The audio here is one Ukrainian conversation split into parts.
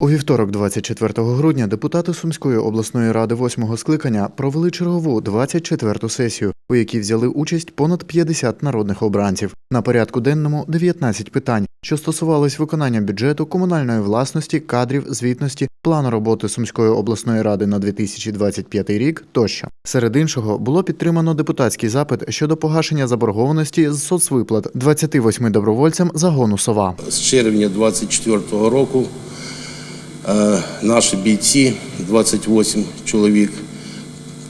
У вівторок, 24 грудня, депутати Сумської обласної ради восьмого скликання провели чергову 24-ту сесію, у якій взяли участь понад 50 народних обранців. На порядку денному 19 питань, що стосувались виконання бюджету, комунальної власності, кадрів, звітності, плану роботи Сумської обласної ради на 2025 рік тощо. Серед іншого було підтримано депутатський запит щодо погашення заборгованості з соцвиплат 28 добровольцям загону Сова. З червня 24-го року наші бійці, 28 чоловік,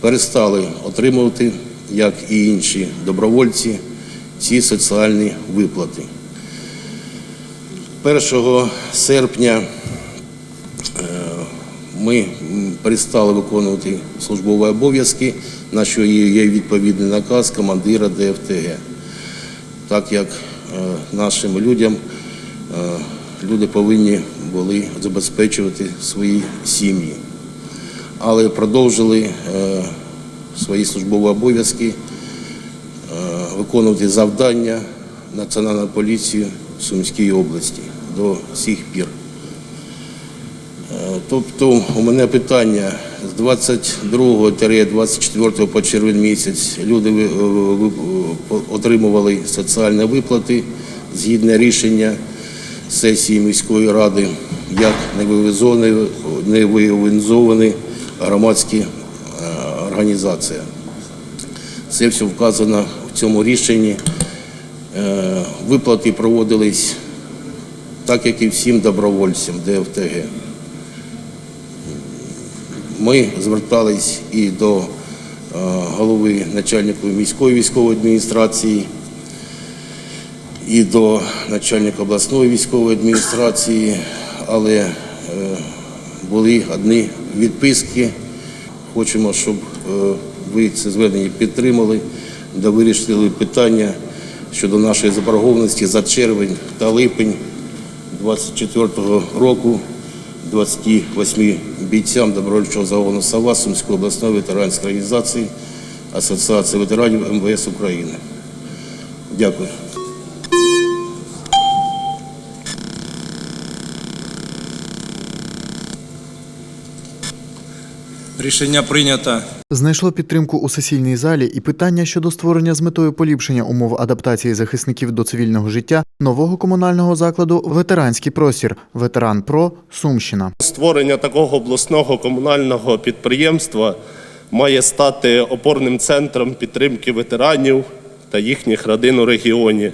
перестали отримувати, як і інші добровольці, ці соціальні виплати. 1 серпня е, ми перестали виконувати службові обов'язки, на що є відповідний наказ командира ДФТГ так як е, нашим людям е, люди повинні були забезпечувати свої сім'ї. Але продовжили е, свої службові обов'язки, е, виконувати завдання Національної поліції в Сумській області до сих пір. Е, Тобто у мене питання з 22-24 по червень місяць люди отримували соціальні виплати згідно рішення сесії міської ради, як невивізовані, громадські е, організації. Це все вказано в цьому рішенні. Е, Виплати проводились так, як і всім добровольцям ДФТГ. Ми звертались і до е, голови начальника міської військової адміністрації, і до начальника обласної військової адміністрації, але е, були одні відписки. Хочемо, щоб е, ви це звернення підтримали, да вирішили питання щодо нашої заборгованості за червень та липень 2024 року 28 бійцям добровольчого загону «Сова» Сумської обласної ветеранської організації Асоціації ветеранів МВС України. Дякую. Рішення прийнято. Знайшло підтримку у сесійній залі і питання щодо створення з метою поліпшення умов адаптації захисників до цивільного життя нового комунального закладу Ветеранський простір Ветеран Про Сумщина. Створення такого обласного комунального підприємства має стати опорним центром підтримки ветеранів та їхніх родин у регіоні,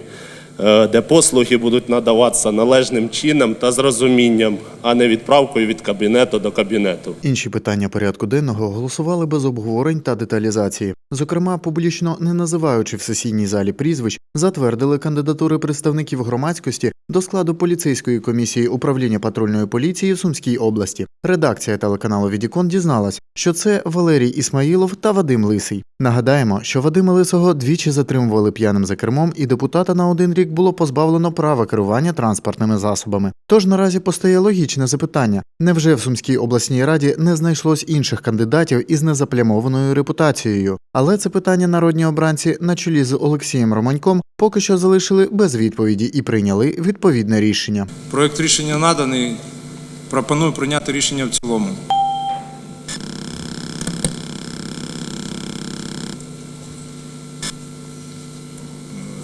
де послуги будуть надаватися належним чином та з розумінням, а не відправкою від кабінету до кабінету. Інші питання порядку денного голосували без обговорень та деталізації. Зокрема, публічно не називаючи в сесійній залі прізвищ, затвердили кандидатури представників громадськості до складу поліцейської комісії управління патрульної поліції в Сумській області. Редакція телеканалу Відікон дізналась, що це Валерій Ісмаїлов та Вадим Лисий. Нагадаємо, що Вадима Лисого двічі затримували п'яним за кермом, і депутата на один рік було позбавлено права керування транспортними засобами. Тож наразі постає логічне запитання: невже в Сумській обласній раді не знайшлось інших кандидатів із незаплямованою репутацією? Але це питання народні обранці на чолі з Олексієм Романьком поки що залишили без відповіді і прийняли відповідне рішення. Проект рішення наданий. Пропоную прийняти рішення в цілому.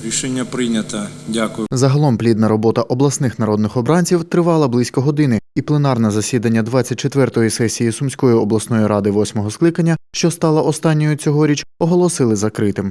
Рішення прийнято. Дякую. Загалом плідна робота обласних народних обранців тривала близько години, і пленарне засідання 24-ї сесії Сумської обласної ради восьмого скликання, що стала останньою цьогоріч, оголосили закритим.